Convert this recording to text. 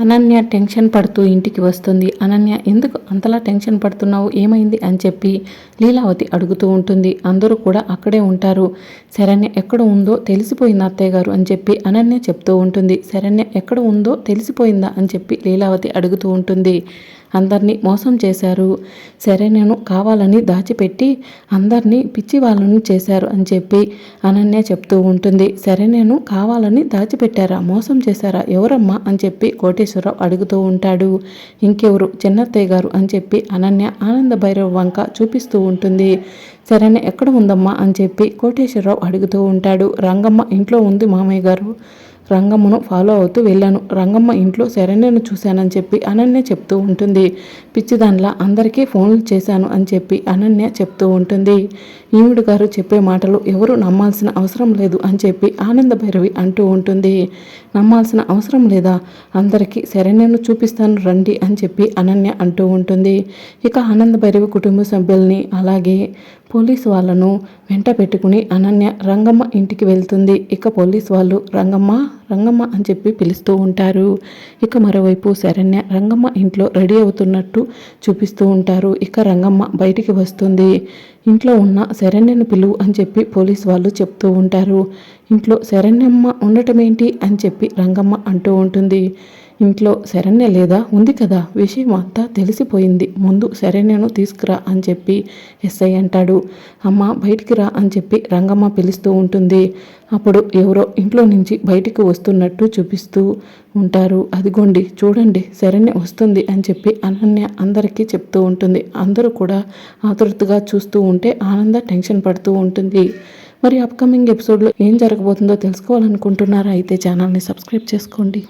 Ananya tension పడుతూ ఇంటికి వస్తుంది. అనన్య ఎందుకు అంతలా టెన్షన్ పడుతున్నావు? ఏమైంది? అని చెప్పి లీలావతి అడుగుతూ ఉంటుంది. అందరూ కూడా అక్కడే ఉంటారు. శరణ్య ఎక్కడ ఉందో తెలిసిపోయింది అత్తయ్య గారు అని చెప్పి అనన్య చెప్తూ ఉంటుంది. శరణ్య ఎక్కడ ఉందో తెలిసిపోయిందా? అని చెప్పి లీలావతి అడుగుతూ ఉంటుంది. అందరినీ మోసం చేశారు. శరణ్యను కావాలని దాచిపెట్టి అందరినీ పిచ్చి వాళ్ళను చేశారు అని చెప్పి అనన్య చెప్తూ ఉంటుంది. శరణ్యను కావాలని దాచిపెట్టారా? మోసం చేశారా? ఎవరమ్మా? అని చెప్పి కోటేశ్వర కోటేశ్వరరావు అడుగుతూ ఉంటాడు. ఇంకెవరు? చిన్నత్తయ్య గారు అని చెప్పి అనన్య ఆనంద భైరవ వంక చూపిస్తూ ఉంటుంది. సరేనే ఎక్కడ ఉందమ్మా? అని చెప్పి కోటేశ్వరరావు అడుగుతూ ఉంటాడు. రంగమ్మ ఇంట్లో ఉంది మామయ్య గారు. రంగమ్మను ఫాలో అవుతూ వెళ్ళాను. రంగమ్మ ఇంట్లో శరణ్యను చూశానని చెప్పి అనన్య చెప్తూ ఉంటుంది. పిచ్చిదానిలా అందరికీ ఫోన్లు చేశాను అని చెప్పి అనన్య చెప్తూ ఉంటుంది. ఈవిడు గారు చెప్పే మాటలు ఎవరు నమ్మాల్సిన అవసరం లేదు అని చెప్పి ఆనంద భైరవి అంటూ ఉంటుంది. నమ్మాల్సిన అవసరం లేదా? అందరికీ శరణ్యను చూపిస్తాను రండి అని చెప్పి అనన్య అంటూ ఉంటుంది. ఇక ఆనంద భైరవి కుటుంబ సభ్యుల్ని అలాగే పోలీసు వాళ్ళను వెంట పెట్టుకుని అనన్య రంగమ్మ ఇంటికి వెళ్తుంది. ఇక పోలీస్ వాళ్ళు రంగమ్మ రంగమ్మ అని చెప్పి పిలుస్తూ ఉంటారు. ఇక మరోవైపు శరణ్య రంగమ్మ ఇంట్లో రెడీ అవుతున్నట్టు చూపిస్తూ ఉంటారు. ఇక రంగమ్మ బయటికి వస్తుంది. ఇంట్లో ఉన్న శరణ్యను పిలువు అని చెప్పి పోలీస్ వాళ్ళు చెప్తూ ఉంటారు. ఇంట్లో శరణ్యమ్మ ఉండటం ఏంటి అని చెప్పి రంగమ్మ అంటూ ఉంటుంది. ఇంట్లో శరణ్య లేదా? ఉంది కదా. విషయం అంతా తెలిసిపోయింది. ముందు శరణ్యను తీసుకురా అని చెప్పి ఎస్ఐ అంటాడు. అమ్మ బయటికి రా అని చెప్పి రంగమ్మ పిలుస్తూ ఉంటుంది. అప్పుడు ఎవరో ఇంట్లో నుంచి బయటికి వస్తున్నట్టు చూపిస్తూ ఉంటారు. అదిగోండి చూడండి శరణ్య వస్తుంది అని చెప్పి అనన్య అందరికీ చెప్తూ ఉంటుంది. అందరూ కూడా ఆతృతగా చూస్తూ ఉంటే ఆనంద టెన్షన్ పడుతూ ఉంటుంది. మరి అప్కమింగ్ ఎపిసోడ్లో ఏం జరగబోతుందో తెలుసుకోవాలనుకుంటున్నారా? అయితే ఛానల్ని సబ్స్క్రైబ్ చేసుకోండి.